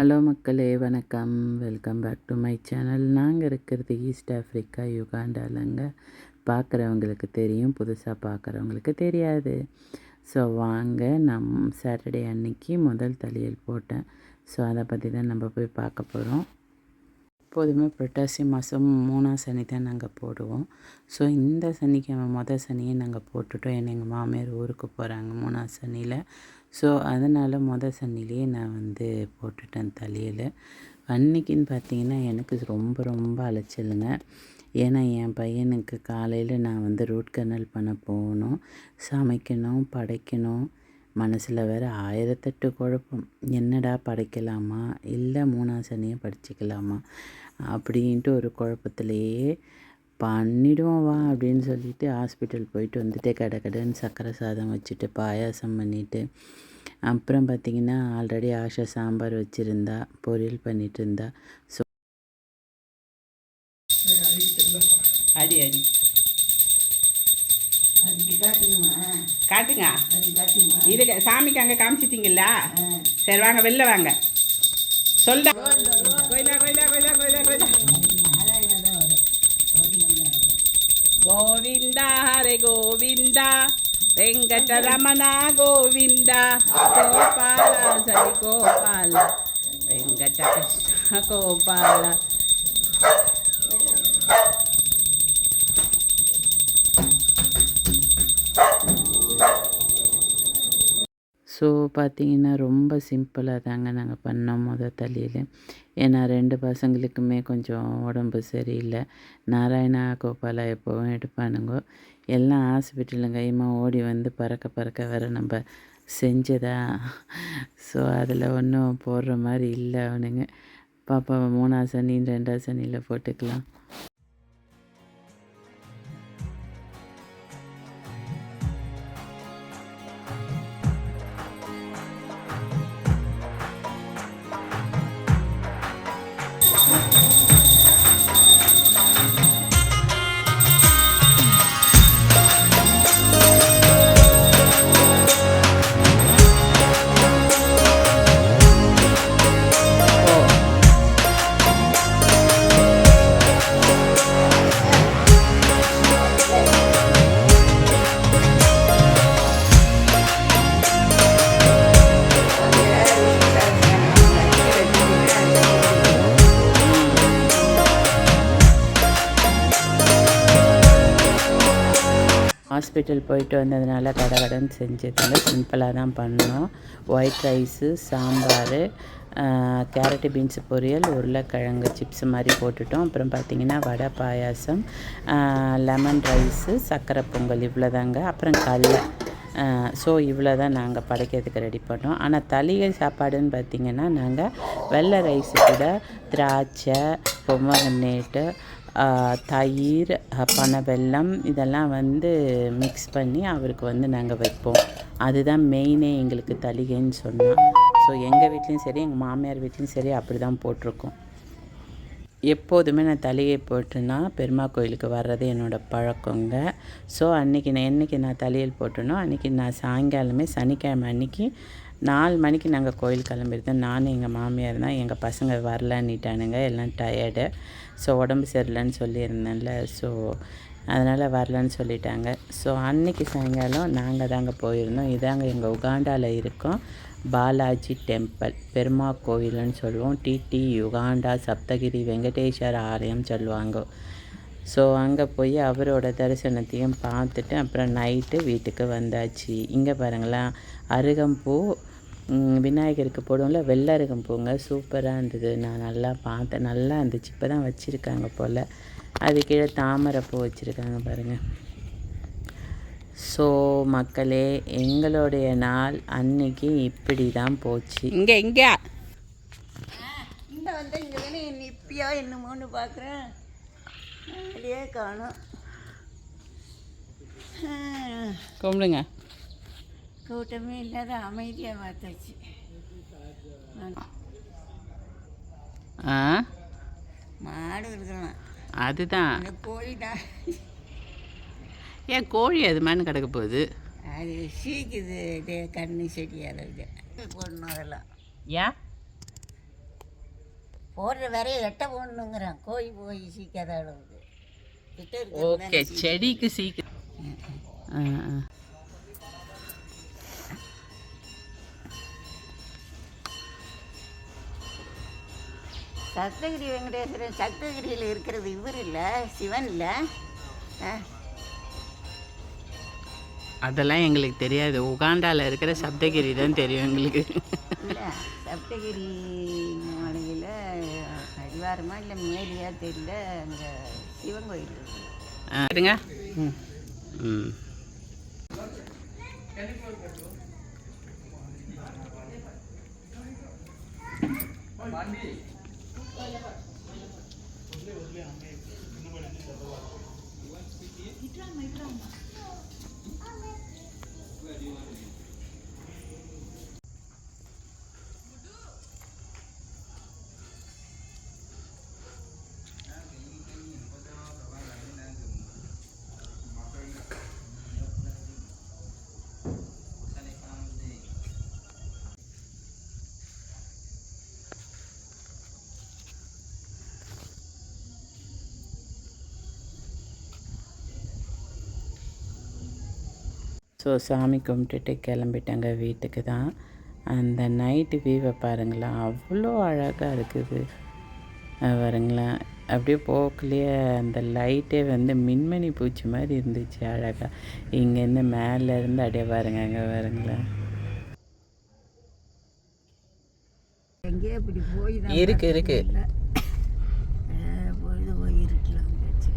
Hello மக்களே வணக்கம். Welcome back to my channel நாங்கள் இருக்கிறது ஈஸ்ட் ஆஃப்ரிக்கா யுகாண்டாலங்க பார்க்குறவங்களுக்கு தெரியும் புதுசாக பார்க்குறவங்களுக்கு தெரியாது. ஸோ வாங்க நம் சாட்டர்டே அன்னைக்கு முதல் தலையல் போட்டேன். ஸோ அதை பற்றி தான் நம்ம போய் பார்க்க போகிறோம் எப்போதுமே புரட்டாசி மாதம் மூணாம் சனி தான் நாங்கள் போடுவோம். ஸோ இந்த சனிக்கிழமை மொதல் சனியை நாங்கள் போட்டுட்டோம். ஏன்னா எங்கள் மாமியார் ஊருக்கு போகிறாங்க மூணாம் சனியில். ஸோ அதனால் மொதல் சன்னிலேயே நான் வந்து போட்டுட்டேன் தலையில். அன்னைக்குன்னு பார்த்தீங்கன்னா எனக்கு ரொம்ப ரொம்ப அலைச்சலுங்க. ஏன்னா என் பையனுக்கு காலையில் நான் வந்து ரூட் கனல் பண்ண போகணும். சமைக்கணும் படைக்கணும். மனசில் வேறு ஆயிரத்தெட்டு குழப்பம். என்னடா படைக்கலாமா? இல்லை மூணாம் சனியை படிச்சுக்கலாமா? அப்படின்ட்டு ஒரு குழப்பத்திலேயே பண்ணிடுவோம் வா அப்படின்னு சொல்லிட்டு ஹாஸ்பிட்டல் போயிட்டு வந்துட்டு கடை கடைன்னு சர்க்கரை சாதம் வச்சுட்டு பாயாசம் பண்ணிவிட்டு அப்புறம் பார்த்திங்கன்னா ஆல்ரெடி ஆஷா சாம்பார் வச்சுருந்தா பொரியல் பண்ணிகிட்டு இருந்தா. ஸோ அடி அடி. காட்டுங்க. இது சாமிக்கு அங்கே காமிச்சிட்டிங்களா சரி வாங்க வெளில வாங்க. சொல்ல கோயிலா கோயிலா கோயிலா கோயிலா கோயிலா நாராயணா தான் வரும் கவர்மெண்ட் தான் வரும் கோவிந்தா ஹரே கோவிந்தா வெங்கடரமண கோவிந்தா கோபால சரி கோபால வெங்கட கிருஷ்ணா கோபாலா ஸோ பார்த்தீங்கன்னா ரொம்ப சிம்பிளாக தாங்க நாங்கள் பண்ணோம் முத தலையில் ஏன்னா ரெண்டு பசங்களுக்குமே கொஞ்சம் உடம்பு சரியில்லை. நாராயணா கோபாலா எப்போவும் எடுப்பானுங்கோ. எல்லாம் ஹாஸ்பிட்டலும் கையுமா ஓடி வந்து பறக்க பறக்க வர நம்ம செஞ்சதா? ஸோ அதில் ஒன்றும் போடுற மாதிரி இல்லை அவனுங்க. பாப்பா மூணாவது சனி ரெண்டாவது சனியில் போட்டுக்கலாம். ஹாஸ்பிட்டல் போயிட்டு வந்ததுனால கடகடன்னு கடன் செஞ்சதுங்க சிம்பிளாக தான் பண்ணோம். White rice sambar carrot beans பொரியல் உருளைக்கிழங்கு சிப்ஸ் மாதிரி போட்டுட்டோம். அப்புறம் பார்த்திங்கன்னா வடை பாயாசம் லெமன் ரைஸு சர்க்கரை பொங்கல் இவ்வளோதாங்க. அப்புறம் கடல ஸோ இவ்வளோ தான் நாங்கள் படைக்கிறதுக்கு ரெடி பண்ணோம். ஆனால் தளிகை சாப்பாடுன்னு பார்த்திங்கன்னா நாங்கள் வெள்ளை ரைஸு கூட திராட்சை பொம்மகன்னேட்டு தயிர் பனை வெல்லம் இதெல்லாம் வந்து மிக்ஸ் பண்ணி அவருக்கு வந்து நாங்கள் வைப்போம். அதுதான் மெயினே எங்களுக்கு தலிகைன்னு சொன்னால் ஸோ எங்கள் வீட்லேயும் சரி எங்கள் மாமியார் வீட்லேயும் சரி அப்படி தான் போட்டிருக்கோம். எப்போதுமே நான் தலையை போட்டுனா பெருமா கோயிலுக்கு வர்றது என்னோடய பழக்கங்க. ஸோ அன்றைக்கி நான் என்றைக்கு நான் தலையில் போட்டேனோ அன்றைக்கி நான் சாயங்காலமே சனிக்கிழமை அன்றைக்கி நாலு மணிக்கு நாங்கள் கோயில் கிளம்பிருந்தோம் நானும் எங்கள் மாமியார் தான் எங்கள் பசங்க வரலன்னுட்டானுங்க. எல்லாம் டயர்டு ஸோ உடம்பு சரியில்லைன்னு சொல்லியிருந்தேன்ல. ஸோ அதனால் வரலன்னு சொல்லிட்டாங்க. ஸோ அன்றைக்கி சாயங்காலம் நாங்கள் தாங்க போயிருந்தோம். இதாங்க எங்கள் உகாண்டாவில் இருக்கோம் பாலாஜி டெம்பிள் பெருமா கோயில்னு சொல்லுவோம். டிடி யுகாண்டா சப்தகிரி வெங்கடேஸ்வர ஆலயம் சொல்லுவாங்க. ஸோ அங்கே போய் அவரோட தரிசனத்தையும் பார்த்துட்டு அப்புறம் நைட்டு வீட்டுக்கு வந்தாச்சு. இங்கே பாருங்களேன் அருகம்பூ விநாயகருக்கு போடுவோம்ல வெள்ளை அருகம்பூங்க சூப்பராக இருந்தது. நான் நல்லா பார்த்தேன். நல்லா இருந்துச்சு. இப்போ தான் வச்சுருக்காங்க போல். அது கீழே தாமரை பூ வச்சுருக்காங்க பாருங்கள் ஸோ மக்களே எங்களுடைய நாள் அன்னைக்கு இப்படி தான் போச்சு. இங்கே இங்கே. இந்த வந்து இங்கே தானே இப்பயா என்னமோன்னு பார்க்குறேன் அப்படியே காணும். கும்பிடுங்க. கூட்டமே இல்லாத அமைதியாக பார்த்தாச்சு. ஆ? மாடு இருக்கலாம் அதுதான். கோழி தான் ஏன் கோழி அது மாதிரி கிடக்க போகுது? அது சீக்குது டே கண்ணு செடியால் போடணும் அதெல்லாம். ஏன்? போடுற வரைய எட்ட போடணுங்கிறான். கோழி போய் சீக்காத அளவுக்கு. ஓகே செடிக்கு சீக்கிரம் ஆ ஆ. சப்தகிரி வெங்கடேஸ்வரன் சப்தகிரியில் இருக்கிறது இவர் இல்லை சிவன் இல்லை. அதெல்லாம் எங்களுக்கு தெரியாது. உகாண்டாவில் இருக்கிற சப்தகிரி தான் தெரியும் எங்களுக்கு. இல்லை சப்தகிரி மலையில் அடிவாரமா இல்லை மேலியா தெரியல அங்கே சிவன் கோயில் இருக்குது ஆ, இருங்க ம் ம் ஸோ சாமி கும்பிட்டுட்டு கிளம்பிட்டாங்க வீட்டுக்கு தான். அந்த நைட்டு வியூவை பாருங்களேன் அவ்வளோ அழகாக இருக்குது. பாருங்களேன். அப்படியே போக்குலேயே அந்த லைட்டே வந்து மின்மணி பூச்சி மாதிரி இருந்துச்சு அழகாக இங்கேருந்து மேலே இருந்து அப்படியே பாருங்க அங்கே பாருங்களேன். இருக்கு இருக்கு பொழுது போய் இருக்கலாம் போச்சு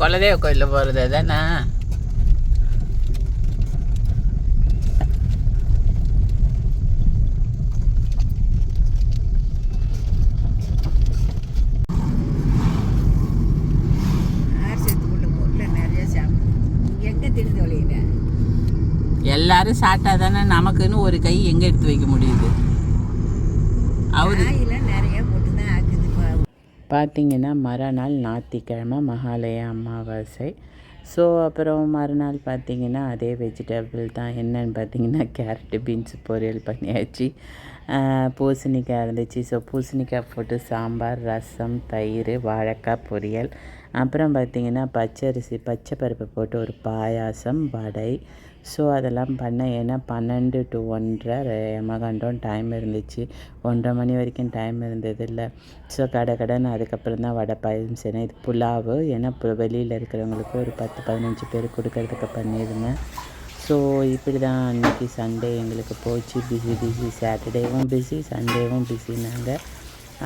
குலதெய்வ கோயிலில் போகிறது தானே எல்லாரும் சாப்பிட்டா தானே நமக்குன்னு ஒரு கை எங்கே எடுத்து வைக்க முடியுது? அவரு காயெல்லாம் நிறைய போட்டு தான் ஆக்குது இப்போ பார்த்தீங்கன்னா மறுநாள் ஞாயிற்றுக்கிழமை மகாலய அமாவாசை. ஸோ அப்புறம் மறுநாள் பார்த்தீங்கன்னா அதே வெஜிடபிள் தான். என்னன்னு பார்த்தீங்கன்னா கேரட்டு பீன்ஸ் பொரியல் பண்ணியாச்சு. பூசணிக்காய் இருந்துச்சு. ஸோ பூசணிக்காய் போட்டு சாம்பார் ரசம் தயிர் வாழைக்காய் பொரியல். அப்புறம் பார்த்தீங்கன்னா பச்சரிசி பச்சை பருப்பு போட்டு ஒரு பாயாசம் வடை. ஸோ அதெல்லாம் பண்ணேன் ஏன்னா பன்னெண்டு டு ஒன்றரை எமகாண்டம் டைம் இருந்துச்சு. ஒன்றரை மணி வரைக்கும் டைம் இருந்தது இல்லை. ஸோ கடை கடைன்னு அதுக்கப்புறம் தான் வடை பாயசம் செய்யணும் இது புலாவு. ஏன்னா இப்போ வெளியில் இருக்கிறவங்களுக்கு ஒரு பத்து பதினஞ்சு பேர் கொடுக்கறதுக்கு பண்ணியிருந்தேன். ஸோ இப்படி தான் அன்றைக்கி சண்டே எங்களுக்கு போச்சு. பிஸி பிஸி சாட்டர்டேவும் பிஸி சண்டேவும் பிஸினாங்க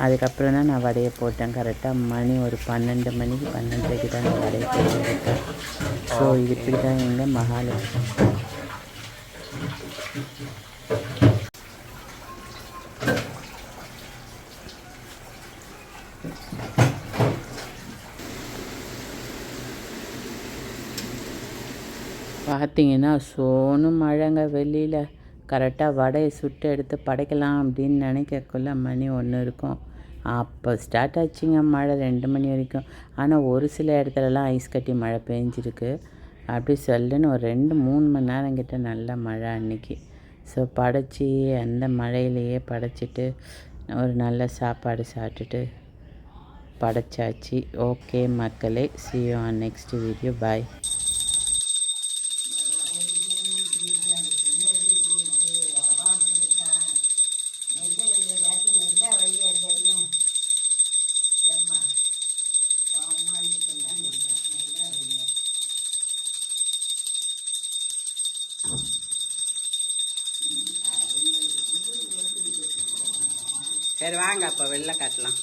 அதுக்கப்புறம் தான் நான் வடையை போட்டேன். கரெக்டாக மணி ஒரு பன்னெண்டு மணிக்கு பன்னெண்டரைக்கு தான் நான் வடையை போட்டுருக்கேன் ஸோ இப்படி தான் எங்கள் மகாலட்சுமி. பார்த்தீங்கன்னா சோனு மழைங்க வெளியில். கரெக்டாக வடையை சுட்டு எடுத்து படைக்கலாம் அப்படின்னு நினைக்கக்குள்ள மணி ஒன்று இருக்கும். அப்போ ஸ்டார்ட் ஆச்சுங்க மழை ரெண்டு மணி வரைக்கும். ஆனால் ஒரு சில இடத்துலலாம் ஐஸ் கட்டி மழை பெஞ்சிருக்கு. அப்படி சொல்லுன்னு ஒரு ரெண்டு மூணு மணி நேரம் கிட்ட நல்ல மழை அன்னைக்கு. ஸோ படைச்சி அந்த மழையிலையே படைச்சிட்டு ஒரு நல்ல சாப்பாடு சாப்பிட்டுட்டு படைச்சாச்சு. ஓகே மக்களே see you on next video bye சரி வாங்க அப்போ வெளில காட்டலாம்.